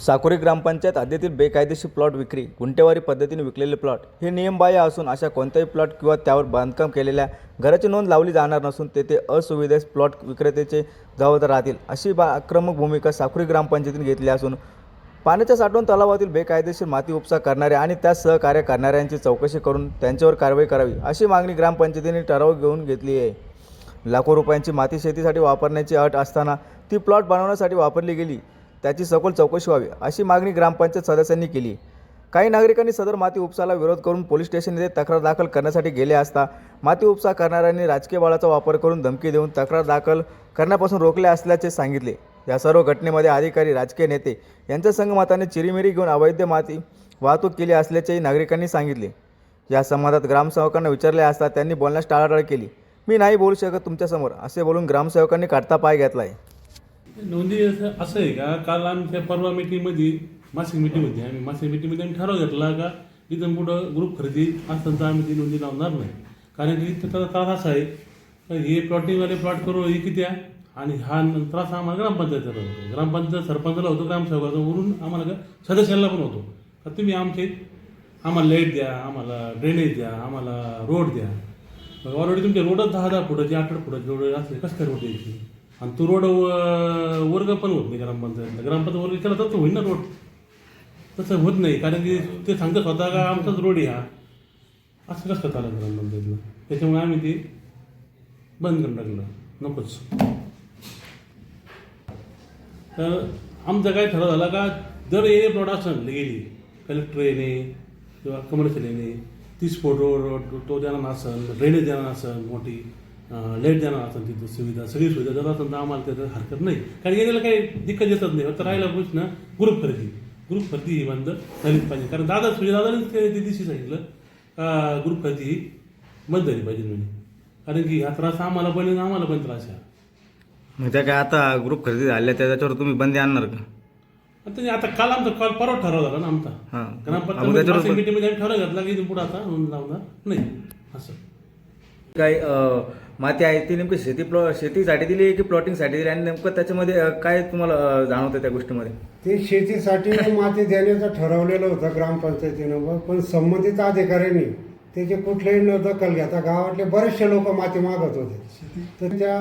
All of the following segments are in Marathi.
साकोरी ग्रामपंचायत हद्दीतील बेकायदेशीर प्लॉट विक्री गुंटेवारी पद्धतीने विकलेले प्लॉट हे नियमबाह्य असून अशा कोणत्याही प्लॉट किंवा त्यावर बांधकाम केलेल्या घराची नोंद लावली जाणार नसून तेथे असुविधेस प्लॉट विक्रेत्याचे जबाबदार राहतील अशी बा आक्रमक भूमिका साकोरी ग्रामपंचायतीने घेतली असून पाण्याच्या साठवण तलावातील बेकायदेशीर माती उपसा करणाऱ्या आणि त्यास सहकार्य करणाऱ्यांची चौकशी करून त्यांच्यावर कारवाई करावी अशी मागणी ग्रामपंचायतीने ठराव घेऊन घेतली आहे. लाखो रुपयांची माती शेतीसाठी वापरण्याची अट असताना ती प्लॉट बनवण्यासाठी वापरली गेली. त्याची सखोल चौकशी व्हावी अशी मागणी ग्रामपंचायत सदस्यांनी केली. काही नागरिकांनी सदर माती उपसाला विरोध करून पोलीस स्टेशन येथे तक्रार दाखल करण्यासाठी गेले असता माती उपसा करणाऱ्यांनी राजकीय बळाचा वापर करून धमकी देऊन तक्रार दाखल करण्यापासून रोखले असल्याचे सांगितले. या सर्व घटनेमध्ये अधिकारी राजकीय नेते यांच्या संगमताने चिरीमिरी घेऊन अवैध माती वाहतूक केली असल्याचेही नागरिकांनी सांगितले. या संवादात ग्रामसेवकांना विचारले असता त्यांनी बोलण्यास टाळाटाळ केली. मी नाही बोलू शकत तुमच्यासमोर असे बोलून ग्रामसेवकांनी काढता पाय घेतला आहे नोंदी असं असं आहे का? काल आमच्या परवा मीटिंगमध्ये मासिक मीटिंग होती आम्ही. मासिक मीटिंगमध्ये आम्ही ठराव घेतला का इथून पुढं ग्रुप खरेदी असताना तर आम्ही ती नोंदी लावणार नाही. कारण की इथं त्याचा त्रास असा आहे. हे प्लॉटिंगवाले प्लॉट करू हे किती आहे? आणि हा त्रास आम्हाला ग्रामपंचायतीला होतो. ग्रामपंचायत सरपंचाला होतो ग्रामसेवकाचा. वरून आम्हाला का सदस्यांना पण होतो. का तुम्ही आमचे आम्हाला लाइट द्या आम्हाला ड्रेनेज द्या आम्हाला रोड द्या. ऑलरेडी तुमचे रोडच दहा दहा फुटाचे आठ आठ फुटाचे रोड असले कसं काय रोड द्यायची आणि तो रोड व- वर्ग पण होत नाही ग्रामपंचायतला. ग्रामपंचायत वर्ग केला तर तो होईल ना रोड. तसं होत नाही कारण की ते सांगतात स्वतः का आमचाच रोड आहे हा. असं कसं चाललं ग्रामपंचायतला? त्याच्यामुळे आम्ही ते बंद करून टाकलं. नकोच. तर आमचा काय ठरव झाला का जर हे प्लॉट असेल गेली. कलेक्टर येणे किंवा कमर्शियल येणे. तीस फोटो रोड तो देणार असेल ड्रेनेज देणार असेल मोठी. लाइट देणार असेल तिथं सुविधा सगळी सुविधा देत असेल तर आम्हाला त्याचं हरकत नाही. कारण येण्याला काही दिक्कत येतच नाही. फक्त राहिला प्रश्न ग्रुप खरेदी. ग्रुप खरेदी ही बंद झालीच पाहिजे. कारण दादा सुविधा दादानेच ते दिवशी सांगितलं. का ग्रुप खरेदी ही बंद झाली पाहिजे म्हणे. कारण की हा त्रास आम्हाला पण आम्हाला पण त्रास आहे. मग त्या काय आता ग्रुप खरेदी झाल्या त्या त्याच्यावर तुम्ही बंदी आणणार का? आता आता काल आमचा कॉल परवा ठराव झाला ना आमचा. त्याच्यावर मीटिंगमध्ये आम्ही ठराव घातला की पुढे आता लावणार? नाही. असं. काय माती आहे ती नेमकी शेती प्लॉ शेतीसाठी दिली की प्लॉटिंगसाठी दिली? आणि नेमकं त्याच्यामध्ये काय तुम्हाला जाणवतं त्या गोष्टीमध्ये? ते शेतीसाठी माती देण्याचं ठरवलेलं होतं ग्रामपंचायतीनं पण संबंधित अधिकाऱ्यांनी त्याचे कुठलेही न दखल घेता गावातले बरेचसे लोक माती मागत होते. तर त्या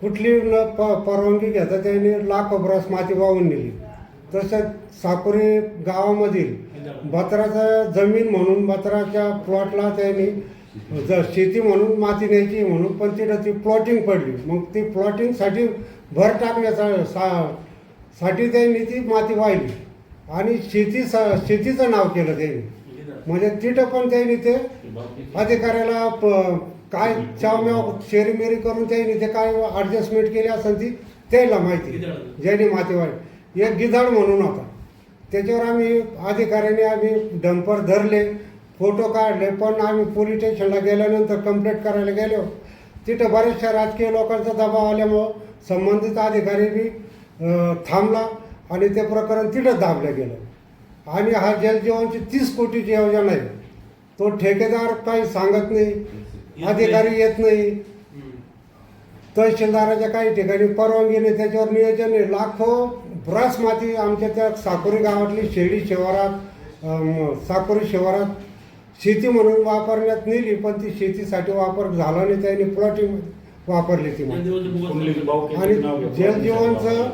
कुठली न प परवानगी घेता त्यांनी लाखो ब्रस माती वाहून नेली. तसंच साकुरी गावामधील बत्राचा जमीन म्हणून बत्राच्या प्लॉटला त्यांनी ज शेती म्हणून माती न्यायची म्हणून पण तिथं ती प्लॉटिंग पडली. मग ती प्लॉटिंगसाठी भर टाकण्याचा सा साठी त्यांनी ती माती वाहिली. आणि शेती स- शेतीचं नाव केलं त्यांनी. म्हणजे तिथं पण त्यांनी ते अधिकाऱ्याला प- काय चावम्याव शेरीमेरी करून त्यांनी ते काय ॲडजस्टमेंट केली असेल ती त्याला माहिती. ज्यांनी माती वाढली एक गिधाड म्हणून होता. त्याच्यावर आम्ही अधिकाऱ्याने आम्ही डंपर धरले फोटो काढले पण आम्ही पोलीस स्टेशनला गेल्यानंतर कंप्लेंट करायला गेलो. तिथं बऱ्याचशा राजकीय लोकांचा दबाव आल्यामुळं संबंधित अधिकाऱ्यांनी अं, थांबला आणि ते प्रकरण तिथं दाबलं गेलं. आणि हा जलजीवनची तीस कोटीची योजना आहे. तो ठेकेदार काही सांगत नाही अधिकारी येत नाही. तहसीलदाराच्या काही ठिकाणी परवानगी नाही त्याच्यावर नियोजन आहे. लाखो ब्रस माती आमच्या त्या साकोरी गावातली शेळी शिवारात साकोरी शिवारात शेती म्हणून वापरण्यात नेली पण ती शेतीसाठी वापर झाला नाही त्यांनी प्लॉटिंग वापरली ती आणि जलजीवनचं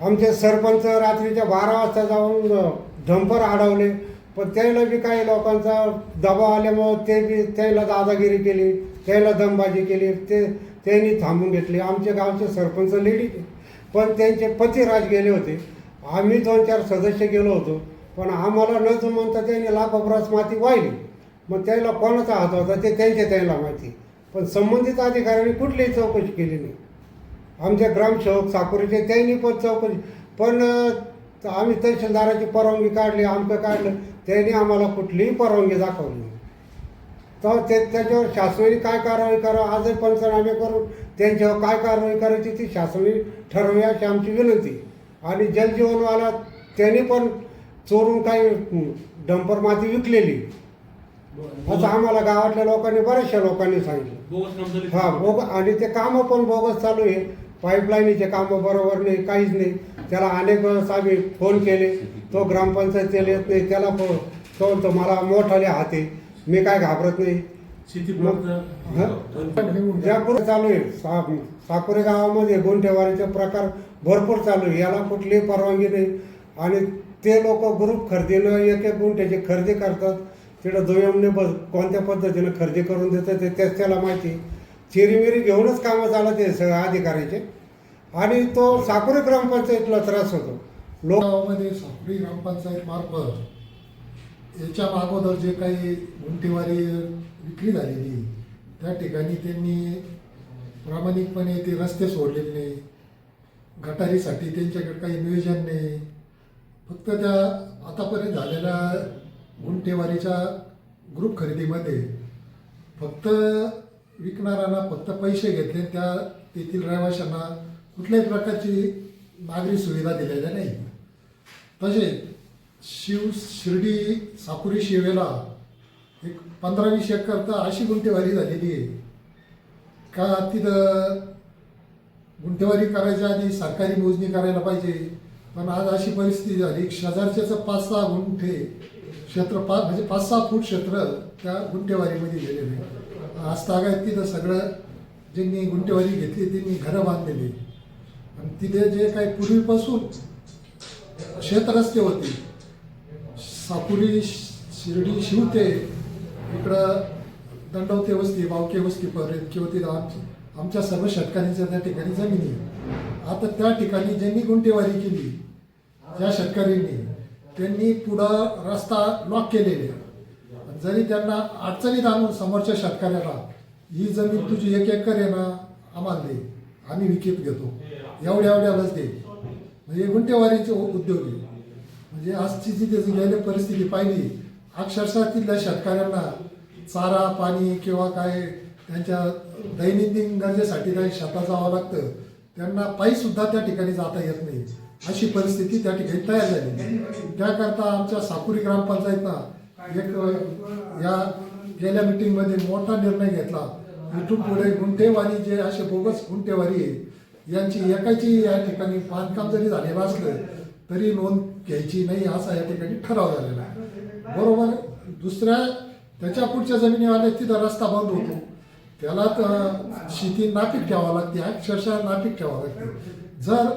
आमचे सरपंच रात्रीच्या बारा वाजता जाऊन डंपर अडवले पण त्याला बी काही लोकांचा दबाव आल्यामुळं ते बी त्याला दादागिरी केली त्याला दमबाजी केली ते त्यांनी थांबून घेतले. आमच्या गावचे सरपंच लेडी पण त्यांचे पतिराज गेले होते. आम्ही दोन चार सदस्य गेलो होतो. पण आम्हाला न जमवता त्यांनी लाखोपरास माती वाहिली. मग त्याला कोणाचा हात होता ते त्यांच्या त्याला माहिती. पण संबंधित अधिकाऱ्यांनी कुठलीही चौकशी केली नाही. आमचे ग्रामसेवक साकुरीचे त्यांनी पण चौकशी पण आम्ही तहसीलदाराची परवानगी काढली आमचं काढलं. त्यांनी आम्हाला कुठलीही परवानगी दाखवली नाही. तर ते त्याच्यावर शासनाने काय कारवाई करावं? आजही पंचनामे करून त्यांच्यावर काय कारवाई करायची ती शासनाने ठरवावी अशी आमची विनंती. आणि जलजीवनवाला त्यांनी पण चोरून काही डंपर माती विकलेली. असं आम्हाला गावातल्या लोकांनी बऱ्याचशा लोकांनी सांगितलं. हा बोग आणि ते कामं पण बोगस चालू आहे. पाईपलाईनीचे कामं बरोबर नाही काहीच नाही. त्याला अनेक वेळेस आम्ही फोन केले. तो ग्रामपंचायतीला येत नाही त्याला फो तो मला मोठाले हात मी काय घाबरत नाही. शेती चालू आहे. सा साकोरे गावामध्ये गुंठेवारीचे प्रकार भरपूर चालू आहे. याला कुठलीही परवानगी नाही. आणि ते लोक ग्रुप खरेदीनं एक एक गुंठ्याची खरेदी करतात. तिथं दुय्यमने ब कोणत्या पद्धतीनं खरेदी करून देतात ते त्याच त्याला माहिती चिरीमिरी घेऊनच कामं चालत आहे सगळ्या अधिकाऱ्याचे. आणि तो साकोरे ग्रामपंचायतीला त्रास होतो. लोक गावामध्ये साखरी ग्रामपंचायत मार्फत याच्या अगोदर जे काही गुंठेवारी विक्री झालेली त्या ठिकाणी त्यांनी प्रामाणिकपणे ते रस्ते सोडलेले नाही. गटारीसाठी त्यांच्याकडे काही नियोजन नाही. फक्त त्या आतापर्यंत झालेल्या गुंठेवारीच्या ग्रुप खरेदीमध्ये फक्त विकणाऱ्यांना फक्त पैसे घेतले त्या तेथील रहिवाशांना कुठल्याही प्रकारची नागरी सुविधा दिलेल्या नाही तसेच शिव शिर्डी सापुरी शिवेला एक पंधरा वीस एकर तर अशी गुंठेवारी झालेली आहे. का तिथं गुंठेवारी करायच्या आधी सरकारी मोजणी करायला पाहिजे? पण आज अशी परिस्थिती झाली शेजारच्याचं पाच सहा गुंठे क्षेत्र पाच म्हणजे पाच सहा फूट क्षेत्र त्या गुंठेवारीमध्ये गेलेले आहे. आज तागायत तिथं सगळं ज्यांनी गुंठेवारी घेतली त्यांनी घरं बांधलेली आणि तिथे जे काही पूर्वीपासून शेतरस्ते होते साकुरी शिर्डी शिवते इकडं दंडवते वस्ती बावके वस्तीपर्यंत किंवा तिथं आमची आमच्या सर्व शेतकऱ्यांच्या त्या ठिकाणी जमिनी आहे. आता त्या ठिकाणी ज्यांनी गुंटेवारी केली ज्या शेतकऱ्यांनी त्यांनी पुढं रस्ता लॉक केलेले आहे. जरी त्यांना अडचणीत आणून समोरच्या शेतकऱ्याला ही जमीन तुझी एक एकर आहे ना आम्हाला दे आम्ही विकत घेतो एवढ्या एवढ्यालाच दे म्हणजे गुंटेवारीचे उद्योग आहे म्हणजे आजची जी त्याची गेल्या परिस्थिती पाहिली अक्षरशः तिथल्या शेतकऱ्यांना चारा पाणी किंवा काय त्यांच्या दैनंदिन गरजेसाठी काही शेतात जावं लागतं त्यांना पायीसुद्धा त्या ठिकाणी जाता येत नाही. अशी परिस्थिती त्या ठिकाणी तयार झाली. त्याकरता आमच्या साकुरी ग्रामपंचायतनं एक या गेल्या मिटिंगमध्ये मोठा निर्णय घेतला. इथून पुढे गुंठेवारी जे असे बोगस गुंठेवारी आहे यांची एकाची या ठिकाणी बांधकाम जरी झालेलं असलं तरी नोंद घ्यायची नाही असा या ठिकाणी ठराव झालेला आहे. बरोबर दुसऱ्या त्याच्या पुढच्या जमिनीवाले तिथं रस्ता बंद होतो. त्याला तर शेती नापीक ठेवावं लागते अक्षरशः नापीक ठेवावं लागते. जर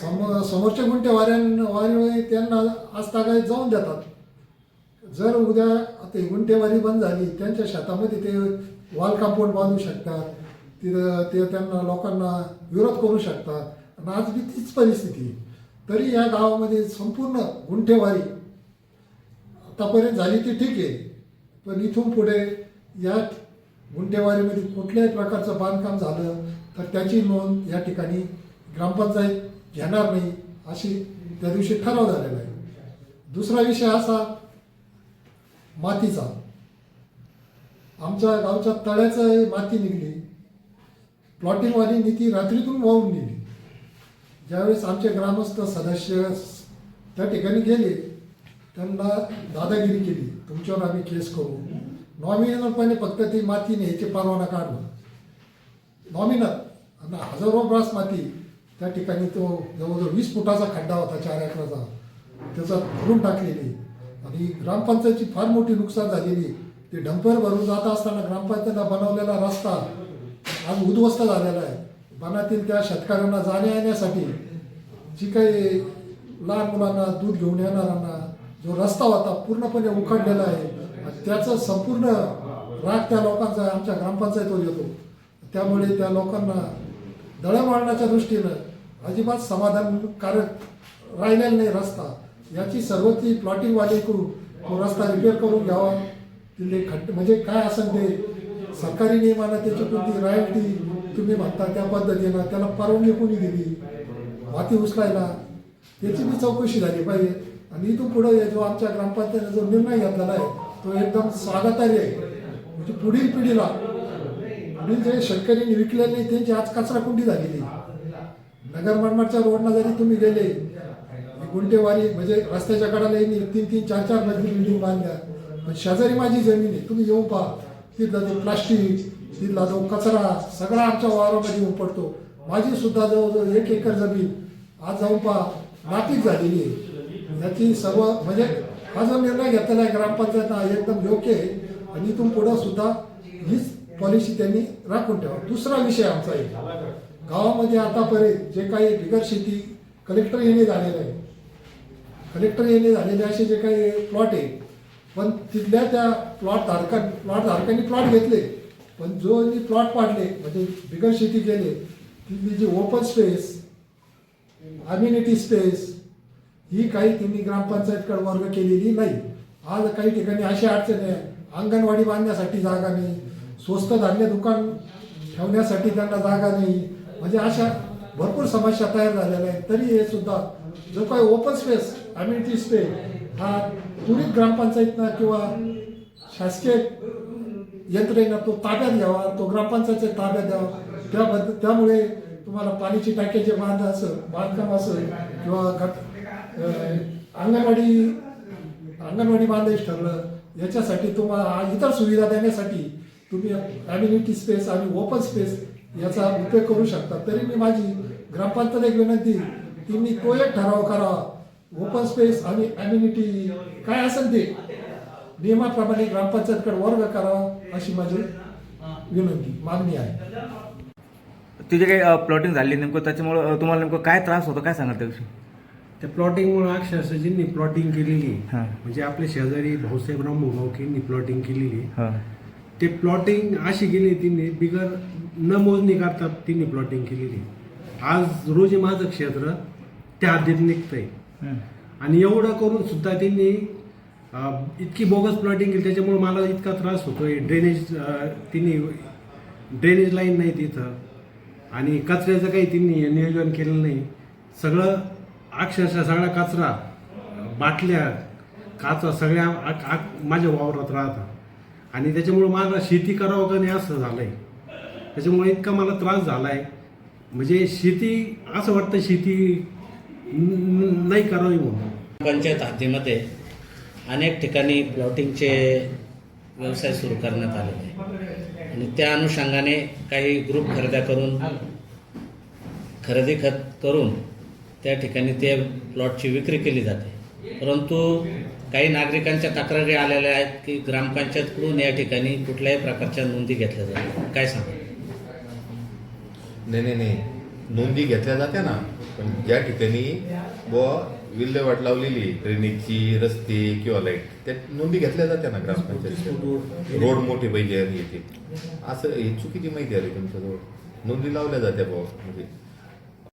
सम समोरच्या गुंठे वाऱ्यां वारी त्यांना आस्थागाय जाऊन देतात. जर उद्या आता गुंठेवारी बंद झाली त्यांच्या शेतामध्ये ते वॉल कंपाऊंड बांधू शकतात. तिथं ते त्यांना लोकांना विरोध करू शकतात. आणि आज बी तीच परिस्थिती आहे. तरी या गावामध्ये संपूर्ण गुंठेवारी आतापर्यंत झाली ती ठीक आहे. पण इथून पुढे या गुंठेवारीमध्ये कुठल्याही प्रकारचं बांधकाम झालं तर त्याची नोंद या ठिकाणी ग्रामपंचायत घेणार नाही अशी त्या दिवशी ठराव झालेला आहे. दुसरा विषय असा मातीचा. आमच्या गावच्या तळ्याचं माती निघली. प्लॉटिंगवाली नीती रात्रीतून वाहून नेली ज्यावेळेस आमचे ग्रामस्थ सदस्य त्या ठिकाणी गेले त्यांना दादागिरी केली. तुमच्यावर आम्ही केस करू. नॉमिनलपणे फक्त ती माती न्यायची परवाना काढला नॉमिनल आणि हजारो ब्रास माती. त्या ठिकाणी तो जवळजवळ वीस फुटाचा खड्डा होता चार एकराचा. त्याचा भरून टाकलेली. आणि ग्रामपंचायतची फार मोठी नुकसान झालेली. ते डंपर भरून जात असताना ग्रामपंचायतीला बनवलेला रस्ता आज उद्ध्वस्त झालेला आहे. बनातील त्या शेतकऱ्यांना जाण्या येण्यासाठी जी काही लहान मुलांना दूध घेऊन येणाऱ्यांना जो रस्ता होता पूर्णपणे उखडलेला आहे आणि त्याचं संपूर्ण राग त्या लोकांचा आमच्या ग्रामपंचायतीवर येतो. त्यामुळे त्या लोकांना दळणवळणाच्या दृष्टीनं अजिबात समाधानकारक राहिलेला नाही रस्ता. याची सर्व ती प्लॉटिंगवालेकडून तो रस्ता रिपेअर करून घ्यावा. तिथे खड्डे म्हणजे काय असेल ते सरकारी नियमानं त्याची कोणती रॉयल्टी तुम्ही म्हणता त्या पद्धतीनं त्याला परवानगी कोणी दिली? माती उचलायला. त्याची बी चौकशी झाली पाहिजे. आणि इथून पुढे जो आमच्या ग्रामपंचायतीने जो निर्णय घेतलेला आहे तो एकदम स्वागतार्य आहे. म्हणजे पुढील पिढीला पुढील जे शेतकऱ्यांनी विकलेले नाही त्यांची आज कचरा कुंडी झालेली नगर मनमाडच्या रोडला जरी तुम्ही गेले गुंटेवारी म्हणजे रस्त्याच्या कडाला यांनी तीन तीन चार चार मजली बिल्डिंग बांधल्या. पण शेजारी माझी जमीन आहे तुम्ही येऊन पहा. तिथलं ते प्लास्टिक तिथला जो कचरा सगळा आमच्या वावरामध्ये उपडतो माझी सुद्धा जवळजवळ एक एकर जमीन आज जाऊन पहा नापीक झालेली आहे. याची सर्व म्हणजे हा जो निर्णय घेतलेला आहे ग्रामपंचायत हा एकदम योग्य आहे. आणि इथून पुढं सुद्धा हीच पॉलिसी त्यांनी राखून ठेवा. दुसरा विषय आमचा आहे गावामध्ये आतापर्यंत जे काही बिगर शेती कलेक्टर येणे झालेलं आहे. कलेक्टर येणे झालेले असे जे काही प्लॉट आहे. पण तिथल्या त्या प्लॉट धारकां प्लॉट धारकांनी प्लॉट घेतले. पण जो प्लॉट पाडले म्हणजे बिगर शेती केले तिथली जी ओपन स्पेस अम्युनिटी स्पेस ही काही त्यांनी ग्रामपंचायतकडे वर्ग केलेली नाही. आज काही ठिकाणी अशी अडचण आहे अंगणवाडी बांधण्यासाठी जागा नाही स्वस्त धान्य दुकान ठेवण्यासाठी त्यांना जागा नाही. म्हणजे अशा भरपूर समस्या तयार झालेल्या आहेत. तरी हे सुद्धा जो काही ओपन स्पेस अम्युनिटी स्पेस हा त्वरित ग्रामपंचायतनं किंवा शासकीय यंत्रणा तो ताब्यात घ्यावा तो ग्रामपंचायतच्या ताब्यात द्यावा. त्याबद्दल त्यामुळे तुम्हाला पाण्याची टाक्याचे बांध असं बांधकाम असं किंवा अंगणवाडी अंगणवाडी बांधायच ठरलं याच्यासाठी तुम्हाला इतर सुविधा देण्यासाठी तुम्ही कम्युनिटी स्पेस आणि ओपन स्पेस याचा उपयोग करू शकता. तरी मी माझी ग्रामपंचायत एक विनंती की मी तो एक ठराव करावा. ओपन स्पेस आणि ॲम्युनिटी काय असेल ते नियमाप्रमाणे ग्रामपंचायतकडे वर्ग करावा अशी माझी विनंती मागणी आहे तिथे काही प्लॉटिंग झाली नेमकं त्याच्यामुळं तुम्हाला नेमकं काय त्रास होतो काय सांगाल त्याविषयी त्या प्लॉटिंगमुळे अक्षरशः ज्यांनी प्लॉटिंग केलेली आहे, हां म्हणजे आपले शेजारी भाऊसाहेब रामभाऊकींनी प्लॉटिंग केलेली आहे. हां ते प्लॉटिंग अशी केली त्यांनी बिगर न मोजणी करता त्यांनी प्लॉटिंग केलेली. आज रोजी माझं क्षेत्र त्या हद्दीत निघतंय. आणि एवढं करून सुद्धा त्यांनी इतकी बोगस प्लॉटिंग केली त्याच्यामुळे मला इतका त्रास होतोय. ड्रेनेज तिने ड्रेनेज लाईन नाही तिथं. आणि कचऱ्याचं काही तिने नियोजन केलं नाही. सगळं अक्षरशः सगळा कचरा बाटल्या काचा सगळ्या माझ्या वावरात राहतात. आणि त्याच्यामुळे मला शेती करावं का नाही असं झालं आहे त्याच्यामुळे इतका मला त्रास झाला आहे म्हणजे शेती असं वाटतं शेती नाही करावी म्हणून. पंचायत हद्दीमध्ये अनेक ठिकाणी प्लॉटिंगचे व्यवसाय सुरू करण्यात आलेले आहे आणि त्या अनुषंगाने काही ग्रुप खरेद्या करून खरेदी खत करून त्या ठिकाणी ते प्लॉटची विक्री केली जाते. परंतु काही नागरिकांच्या तक्रारी आलेल्या आहेत की ग्रामपंचायतकडून या ठिकाणी कुठल्याही प्रकारच्या नोंदी घेतल्या जातात काय सांगा नाही नाही नाही. नोंदी घेतल्या जाते ना. पण ज्या ठिकाणी बुवा विल्हेवाट लावलेली ड्रेनेजची रस्ते किंवा लाइट त्या नोंदी घेतल्या जात्या ना ग्रामपंचायत. रोड. मोठे पाहिजे येते असं ही चुकीची माहिती आली तुमच्याजवळ. नोंदी लावल्या जात्या बुवा म्हणजे.